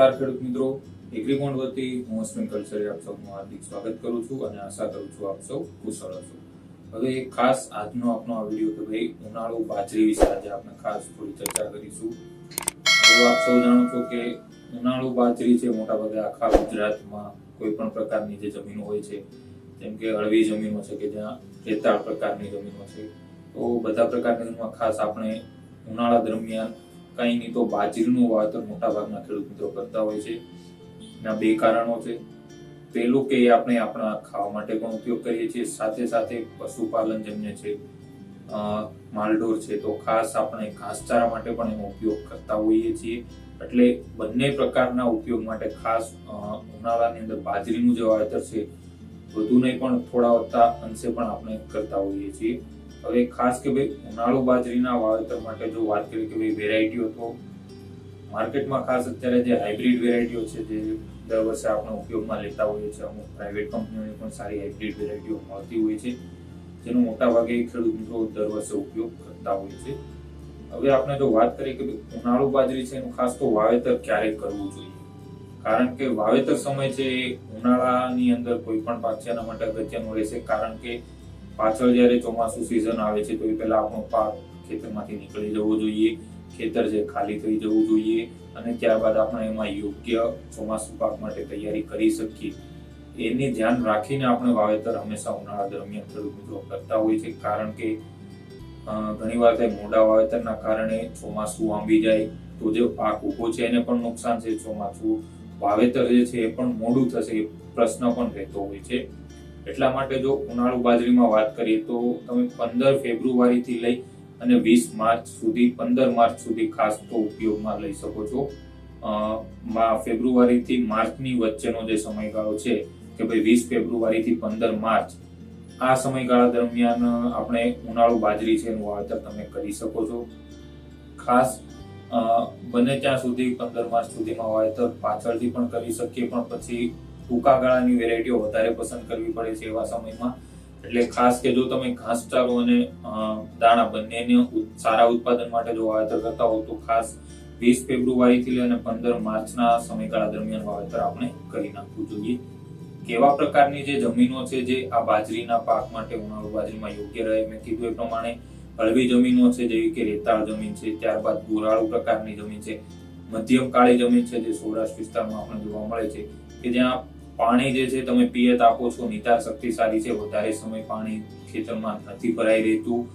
નમસ્કાર ખેડૂત મિત્રો. એગ્રીકોન્ડ વતી હું અશ્વિન કલ્ચરે આપ સૌનું હાર્દિક સ્વાગત કરું છું અને આશા કરું છું આપ સૌ કુશળ હશો. હવે ખાસ આજનો આપણો આ વીડિયો કે ભાઈ ઉનાળુ બાજરી વિશે આજે આપણે ખાસ થોડી ચર્ચા કરીશું. હવે આપ સૌ જાણો છો કે ઉનાળુ બાજરી છે મોટાભાગે આખા ગુજરાતમાં કોઈ પણ પ્રકારની જે જમીનો હોય છે, જેમ કે હળવી જમીનો છે કે જ્યાં રેતાળ પ્રકારની જમીનો છે, તો બધા પ્રકારની જમીનમાં ખાસ આપણે ઉનાળા દરમિયાન કંઈ નહીં તો બાજરીનું વાવેતર મોટા ભાગના ખેડૂત મિત્રો કરતા હોય છે. એના બે કારણો છે. પહેલું કે આપણે આપણા ખાવા માટે પણ ઉપયોગ કરીએ છીએ. સાથે સાથે પશુપાલન જેમને છે. માલઢોર છે તો ખાસ આપણે ઘાસચારા માટે પણ એનો ઉપયોગ કરતા હોઈએ છીએ. એટલે બંને પ્રકારના ઉપયોગ માટે ખાસ ઉનાળાની અંદર બાજરીનું જે વાવેતર છે, વધુ નહીં પણ થોડા વધતા અંશે પણ આપણે કરતા હોઈએ છીએ. હવે ખાસ કે ભાઈ ઉનાળુ બાજરીના વાવેતર માટે જો વાત કરીએ કે ભાઈ વેરાયટીઓ તો માર્કેટમાં ખાસ અત્યારે જે હાઇબ્રિડ વેરાયટીઓ છે, જે દર વર્ષે આપણે ઉપયોગમાં લેતા હોઈએ છીએ, અમુક પ્રાઇવેટ કંપનીઓની પણ સારી હાઇબ્રિડ વેરાયટીઓ મળતી હોય છે. જેનો મોટા ભાગે ખેડૂત મિત્રો દર વર્ષે ઉપયોગ કરતા હોય છે. હવે આપણે જો વાત કરીએ કે ઉનાળુ બાજરી છે, એનું ખાસ તો વાવેતર ક્યારે કરવું જોઈએ? કારણ કે વાવેતર સમય છે એ ઉનાળાની અંદર કોઈ પણ પાક છે, એના માટે અગત્યનું રહેશે. કારણ કે પાછળ જ્યારે ચોમાસું સિઝન આવે છે, તો એ પહેલાં આપણો પાક ખેતરમાંથી નીકળી જવો જોઈએ, ખેતર છે ખાલી થઈ જવું જોઈએ અને ત્યારબાદ આપણે એમાં યોગ્ય ચોમાસું પાક માટે તૈયારી કરી શકીએ. એને ધ્યાન રાખીને આપણે વાવેતર હંમેશા ઉનાળા દરમિયાન ખેડૂત મિત્રો કરતા હોય છે, કારણ કે ઘણીવાર થાય મોડા વાવેતરના કારણે ચોમાસું આંબી જાય તો જે પાક ઊભો છે એને પણ નુકસાન છે, ચોમાસું વાવેતર જે છે એ પણ મોડું થશે એ પ્રશ્ન પણ રહેતો હોય છે. એટલા માટે જો ઉનાળુ બાજરીમાં વાત કરીએ તો તમે પંદર ફેબ્રુઆરીથી લઈ અને વીસ માર્ચ સુધી, પંદર માર્ચ સુધી ખાસ તો ઉપયોગમાં લઈ શકો છો. ફેબ્રુઆરીથી માર્ચની વચ્ચેનો જે સમયગાળો છે કે ભાઈ વીસ ફેબ્રુઆરીથી પંદર માર્ચ, આ સમયગાળા દરમિયાન આપણે ઉનાળુ બાજરી છે એનું વાવેતર તમે કરી શકો છો. ખાસ બને ત્યાં સુધી પંદર માર્ચ સુધીમાં વાવેતર પાછળથી પણ કરી શકીએ, પણ પછી ટૂંકા ગાળાની વેરાયટીઓ વધારે પસંદ કરવી પડે છે એવા સમયમાં. એટલે ખાસ કે જો તમે ઘાસચારો અને દાણા બંનેને સારા ઉત્પાદન માટે જો વાવેતર કરતા હો તો ખાસ વીસ ફેબ્રુઆરીથી લઈને પંદર માર્ચના સમયગાળા દરમિયાન વાવેતર આપણે કરી નાખવું જોઈએ. કેવા પ્રકારની જે જમીનો છે જે આ બાજરીના પાક માટે ઉનાળુ બાજરીમાં યોગ્ય રહે, મેં કીધું એ પ્રમાણે હળવી જમીનો છે, જેવી કે રેતાળ જમીન છે, ત્યારબાદ ગોરાળુ પ્રકારની જમીન છે, મધ્યમ કાળી જમીન છે, જે સૌરાષ્ટ્ર વિસ્તારમાં આપણને જોવા મળે છે, કે જ્યાં પાણી જે છે તમે પિયત આપો છો, નિતાર શક્તિ છે, વધારે સમય પાણી ખેતરમાં નથી ભરાઈ રહેતું.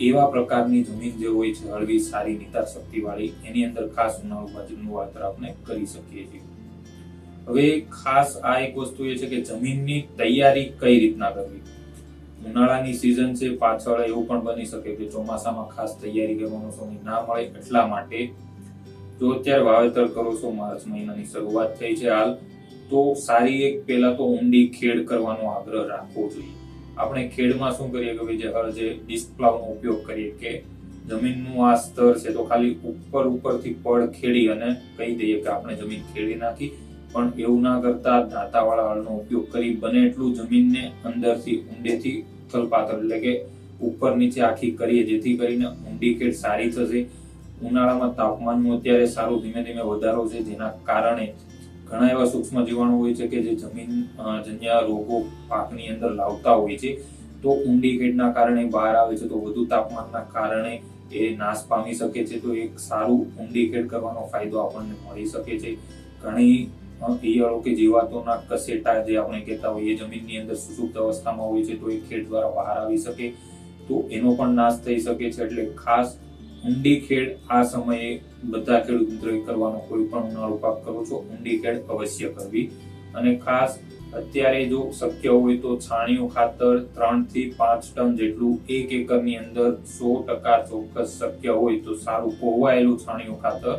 એવા પ્રકારની જમીન જે હોય છે, હળવી, સારી, નિતાર શક્તિવાળી, એની અંદર ખાસ ઉનાળુ બાજરીનું વાવેતર આપણે કરી શકીએ છીએ. હવે ખાસ આ એક વસ્તુ એ છે કે જમીનની તૈયારી કઈ રીતના કરવી? ઉનાળાની સિઝન છે, પાછળ એવું પણ બની શકે કે ચોમાસામાં ખાસ તૈયારી કરવાનો સમય ના મળે એટલા માટે. જો અત્યારે વાવેતર કરો છો, માર્ચ મહિનાની શરૂઆત થઈ છે હાલ તો સારી એક પહેલા તો ઊંડી ખેડ કરવાનો આગ્રહ રાખવો જોઈએ. આપણે ખેડમાં શું કરીએ કે ભાઈ જે જે ડિસ્પ્લાવનો ઉપયોગ કરીએ કે જમીનનું આ સ્તર છે તો ખાલી ઉપર ઉપરથી પડ ખેડી અને કહી દઈએ કે આપણે જમીન ખેડી નાખી. પણ એવું ના કરતા દાંતાવાળા હળનો ઉપયોગ કરી બને એટલું જમીનને અંદરથી ઊંડેથી ઉથલપાથલ એટલે કે ઉપર નીચે આખી કરીએ જેથી કરીને ઊંડી ખેડ સારી થશે. ઉનાળામાં તાપમાનનું અત્યારે સારું ધીમે ધીમે વધારો છે જેના કારણે ઘણા એવા સૂક્ષ્મ જીવાણુ હોય છે કે જે જમીન જન્ય રોગો પાકની અંદર લાવતા હોય છે. તો ઊંડી ખેડના કારણે બહાર આવે છે, તો વધુ તાપમાનના કારણે એ નાશ પામી શકે છે. તો એક સારું ઊંડી ખેડ કરવાનો ફાયદો આપણને મળી શકે છે. ઘણી ઈયળો કે જીવાતોના કસેટા જે આપણે કહેતા હોઈએ જમીનની અંદર સુસુપ્ત અવસ્થામાં હોય છે, તો એ ખેડ દ્વારા બહાર આવી શકે. તો એનો પણ નાશ થઈ શકે છે, એટલે ખાસ ઊંડી ખેડ આ સમયે બધા ખેડૂત મિત્રોએ કરવાનો કોઈ પણ ઉનાળો પાક કરો છો, ઊંડી ખેડ અવશ્ય કરવી. અને ખાસ અત્યારે જો શક્ય હોય તો છાણિયું ખાતર ત્રણથી પાંચ ટન જેટલું એક એકરની અંદર સો ટકા ચોક્કસ શક્ય હોય તો સારું કોવાયેલું છાણિયું ખાતર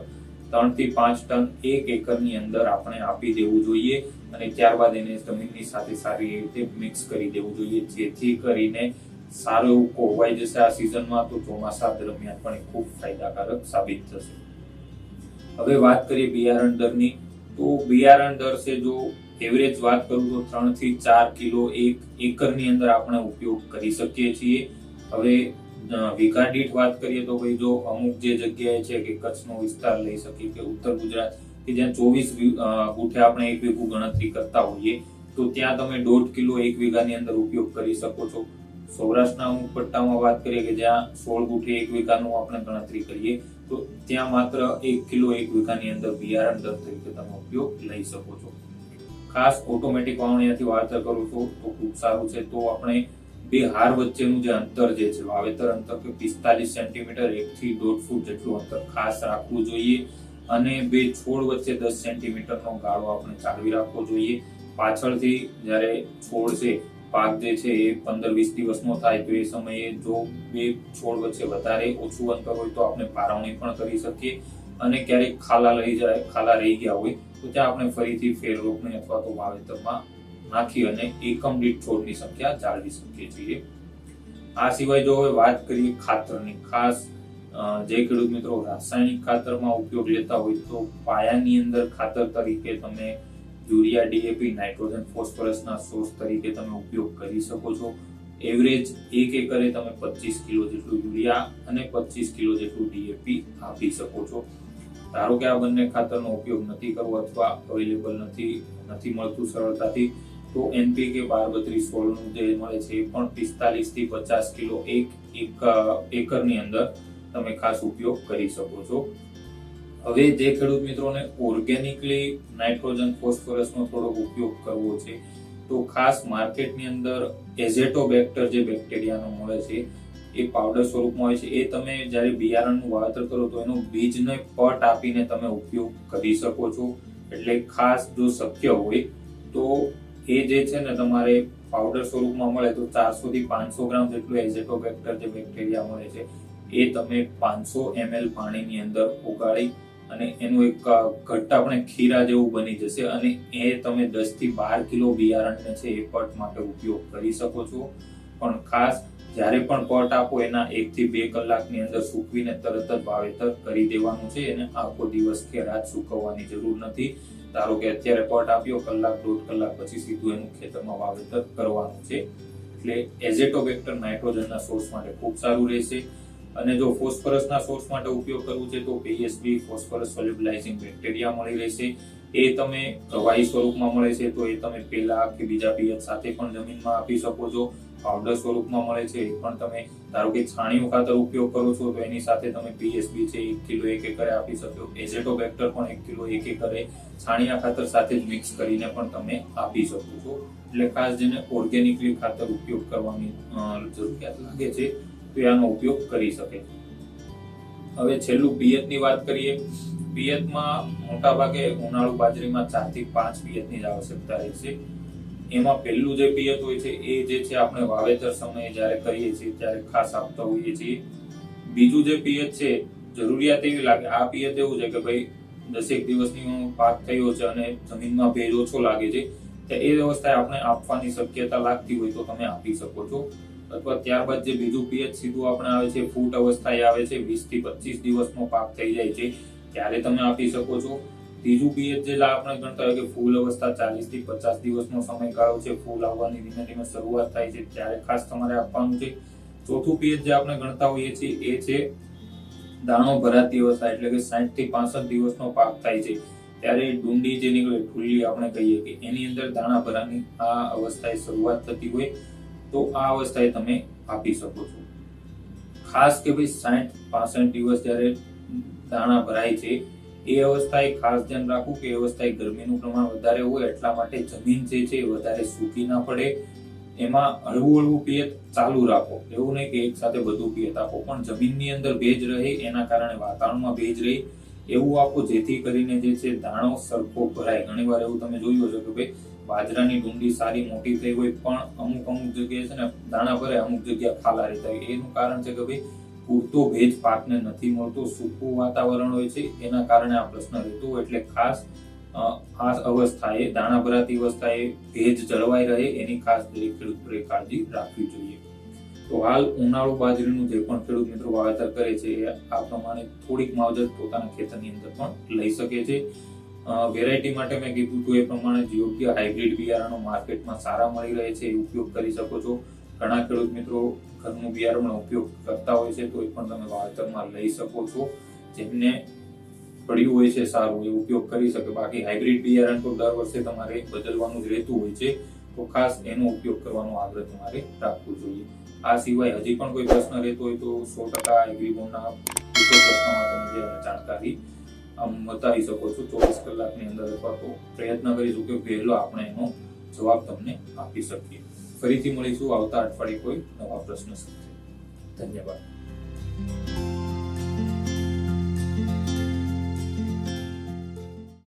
ત્રણથી પાંચ ટન એક એકરની અંદર આપણે આપી દેવું જોઈએ અને ત્યારબાદ એને જમીનની સાથે સારી રીતે મિક્સ કરી દેવું જોઈએ, જેથી કરીને સારું એવું કોહવાઈ જશે આ સિઝનમાં તો ચોમાસા દરમિયાન પણ ખૂબ ફાયદાકારક સાબિત થશે. હવે વાત કરીએ બિયારણ દરની, તો બિયારણ દર છે જો એવરેજ વાત કરું તો ત્રણથી ચાર કિલો એક એકરની અંદર આપણે ઉપયોગ કરી શકીએ છીએ. હવે વીઘા દીઠ વાત કરીએ તો ભાઈ જો અમુક જે જગ્યાએ છે કે કચ્છનો વિસ્તાર લઈ શકીએ કે ઉત્તર ગુજરાત, કે જ્યાં ચોવીસ ગુઠે આપણે એક વીઘું ગણતરી કરતા હોઈએ, તો ત્યાં તમે દોઢ કિલો એક વીઘાની અંદર ઉપયોગ કરી શકો છો. સૌરાષ્ટ્રના અમુક પટ્ટામાં વાત કરીએ કે જ્યાં સોળ ગુઠે એક વીઘાનું આપણે ગણતરી કરીએ, તો ત્યાં માત્ર એક કિલો એક વીઘાની અંદર બિયારણ દર તરીકે તમે ઉપયોગ લઈ શકો છો. ખાસ ઓટોમેટિક વાવણીયાથી વાવેતર કરું છું તો ખૂબ સારું છે. તો આપણે બે હાર વચ્ચેનું જે અંતર જે છે, વાવેતર અંતર કે પિસ્તાલીસ સેન્ટીમીટર એકથી દોઢ ફૂટ જેટલું અંતર ખાસ રાખવું જોઈએ. અને બે છોડ વચ્ચે દસ સેન્ટીમીટરનો ગાળો આપણે જાળવી રાખવો જોઈએ. પાછળથી જ્યારે છોડ છે પાક જે છે એ પંદર વીસ દિવસનો થાય તો એ સમયે જો બે છોડ વચ્ચે વધારે ઓછું અંતર હોય તો આપણે પારવણી પણ કરી શકીએ અને ક્યારેક ખાલા લઈ જાય, ખાલા રહી ગયા હોય તો ત્યાં આપણે ફરીથી ફેર રોપણી અથવા તો વાવેતરમાં નાખી અને એકમ દીઠ છોડની સંખ્યા જાળવી શકીએ છીએ. આ સિવાય જો હવે વાત કરીએ ખાતરની, ખાસ જે ખેડૂત મિત્રો રાસાયણિક ખાતરમાં ઉપયોગ લેતા હોય તો પાયાની અંદર ખાતર તરીકે તમે યુરિયા ડીએપી નાઇટ્રોજન, ફોસ્ફરસના સોર્સ તરીકે તમે ઉપયોગ કરી શકો છો. એવરેજ એક એકરે તમે પચીસ કિલો જેટલું યુરિયા અને પચીસ કિલો જેટલું ડીએપી આપી શકો છો. ધારો કે આ બંને ખાતરનો ઉપયોગ નથી કરવો અથવા અવેલેબલ નથી નથી મળતું સરળતાથી, તો એનપીકે બાર બત્રીસ સોળનું જે મળે છે એ પણ પિસ્તાલીસથી પચાસ કિલો એક એકરની અંદર તમે ખાસ ઉપયોગ કરી શકો છો. હવે જે ખેડૂત મિત્રોને ઓર્ગેનિકલી નાઇટ્રોજન, ફોસ્ફરસનો થોડોક ઉપયોગ કરવો છે, તો ખાસ માર્કેટની અંદર એઝેટોબેક્ટર જે બેક્ટેરિયાનો મળે છે, એ પાવડર સ્વરૂપમાં હોય છે, એ તમે જ્યારે બિયારણનું વાવેતર કરો તો એનું બીજને પટ આપીને તમે ઉપયોગ કરી શકો છો. એટલે ખાસ જો શક્ય હોય તો એ જે છે ને તમારે પાવડર સ્વરૂપમાં મળે તો ચારસો થી પાંચસો ગ્રામ જેટલું એઝેટોબેક્ટર જે બેક્ટેરિયા મળે છે, એ તમે પાંચસો એમએલ પાણીની અંદર ઓગાળી અને એનું એક ઘટ્ટ આપણે ખીરા જેવું બની જશે અને એ તમે દસથી બાર કિલો બિયારણને છે એ પટ માટે ઉપયોગ કરી શકો છો. પણ ખાસ જ્યારે પણ પટ આપો એના એક થી બે કલાકની અંદર સૂકવીને તરત જ વાવેતર કરી દેવાનું છે એને આખો દિવસ કે રાત સૂકવવાની જરૂર નથી. ધારો કે અત્યારે પટ આપ્યો, કલાક દોઢ કલાક પછી સીધું એનું ખેતરમાં વાવેતર કરવાનું છે. એટલે એઝેટોબેક્ટર નાઇટ્રોજનના સોર્સ માટે ખૂબ સારું રહેશે. અને જો ફોસ્ફરસના સોર્સ માટે ઉપયોગ કરવું છે, તો પીએસબી ફોસ્ફરસ સોલ્યુબલાઇઝિંગ બેક્ટેરિયા મળી રહેશે. એ તમે પ્રવાહી સ્વરૂપમાં મળે છે, તો એ તમે પેલા કે બીજા પિયત સાથે પણ જમીનમાં આપી શકો છો. પાવડર સ્વરૂપમાં મળે છે, એ પણ તમે ધારો કે છાણિયું ખાતર ઉપયોગ કરો છો, તો એની સાથે તમે પીએસબી છે, એક કિલો, એક એકરે આપી શકો. એઝેટોબેક્ટર પણ એક કિલો, એક એકરે છાણિયા ખાતર સાથે જ મિક્સ કરીને પણ તમે આપી શકો છો. એટલે ખાસ જેને ઓર્ગેનિકલી ખાતર ઉપયોગ કરવાની જરૂરિયાત લાગે છે તો આનો ઉપયોગ કરી શકે. હવે છેલ્લું પિયતની વાત કરીએ. પિયતમાં મોટા ભાગે ઉનાળુ બાજરીમાં ચારથી પાંચ પિયતની જ આવશ્યકતા રહેશે એમાં પહેલું જે પિયત હોય છે, એ જે છે આપણે વાવેતર સમયે જ્યારે કરીએ છીએ, ત્યારે ખાસ આપતા હોઈએ છીએ. બીજું જે પિયત છે, જરૂરિયાત એવી લાગે, આ પિયત એવું છે કે ભાઈ, દસેક દિવસની પાક થયો છે અને જમીનમાં ભેજ ઓછો લાગે છે, તો એ અવસ્થાએ આપણે આપવાની શક્યતા લાગતી હોય તો તમે આપી શકો છો. અથવા ત્યારબાદ જે બીજું પીએચ સીધું આપણે આવે છે, ફૂટ અવસ્થાએ આવે છે વીસથી પચીસ દિવસનો પાક થઈ જાય છે. ત્યારે તમે આપી શકો છો. ત્રીજું પીએચ જે આપણે ગણતા હોય કે ફૂલ અવસ્થા ચાલીસથી પચાસ દિવસનો સમયગાળો છે, ફૂલ આવવાની ધીમે ધીમે શરૂઆત થાય છે. ત્યારે ખાસ તમારે આપવાનું છે. ચોથું પીએચ જે આપણે ગણતા હોઈએ છીએ એ છે દાણો ભરાતી અવસ્થા, એટલે કે સાઠથી પાસઠ દિવસનો પાક થાય છે. ત્યારે ડુંડી જે નીકળે ઠુલ્લી આપણે કહીએ કે એની અંદર દાણા ભરાની આ અવસ્થાએ શરૂઆત થતી હોય. તો આ અવસ્થાએ તમે આપી શકો છો. ખાસ કે ભાઈ સાઠ પાસઠ દિવસ જ્યારે દાણા ભરાય છે, એ અવસ્થાએ ખાસ ધ્યાન રાખવું કે એ અવસ્થાએ ગરમીનું પ્રમાણ વધારે હોય એટલા માટે જમીન જે છે વધારે સૂકી ના પડે. એમાં હળવું હળવું પિયત ચાલુ રાખો. એવું નહીં કે એક સાથે બધું પિયત આપો, પણ જમીનની અંદર ભેજ રહે, એના કારણે વાતાવરણમાં ભેજ રહે. એવું આપો જેથી કરીને જે છે દાણો સરખો ભરાય. ઘણીવાર એવું તમે જોયું હશે કે ભાઈ બાજરાની ડુંડી સારી મોટી થઈ હોય પણ અમુક અમુક જગ્યાએ છે ને દાણા ભરે, અમુક જગ્યા ખાલા રહેતા એનું કારણ છે કે ભાઈ, પૂરતો ભેજ પાકને નથી મળતો. સૂકું વાતાવરણ હોય છે, એના કારણે આ પ્રશ્ન રહેતો એટલે ખાસ આ અવસ્થાએ, દાણા ભરાતી અવસ્થાએ ભેજ જળવાઈ રહે, એની ખાસ દરેક ખેડૂતોએ કાળજી રાખવી જોઈએ. તો હાલ ઉનાળુ બાજરીનું જે પણ ખેડૂત મિત્રો વાવેતર કરે છે આ પ્રમાણે થોડીક માવજત પોતાના ખેતરની અંદર પણ લઈ શકે છે. વેરાયટી માટે મેં કીધું હતું એ પ્રમાણે યોગ્ય હાઇબ્રિડ બિયારણો માર્કેટમાં સારા મળી રહે છે, એ ઉપયોગ કરી શકો છો. ઘણા ખેડૂત મિત્રો ઘરનું બિયારણ ઉપયોગ કરતા હોય છે તો એ પણ તમે વાવેતરમાં લઈ શકો છો. જેમને પડ્યું હોય છે સારું, એ ઉપયોગ કરી શકે. બાકી હાઇબ્રિડ બિયારણ તો દર વર્ષે તમારે બદલવાનું જ રહેતું હોય છે. તો ખાસ એનો ઉપયોગ કરવાનો આગ્રહ તમારે રાખવો જોઈએ. આ સિવાય હજી પણ કોઈ પ્રશ્ન રહેતો હોય તો સો ટકા એગ્રીબોન્ડના પ્રશ્નોમાં તમે જે મને જાણકારી આમ બતાવી શકો છો. ચોવીસ કલાકની અંદર અથવા તો પ્રયત્ન કરીશું કે વહેલો આપણે એનો જવાબ તમને આપી શકીએ. ફરીથી મળીશું આવતા અઠવાડિયે કોઈ નવા પ્રશ્ન સાથે. ધન્યવાદ.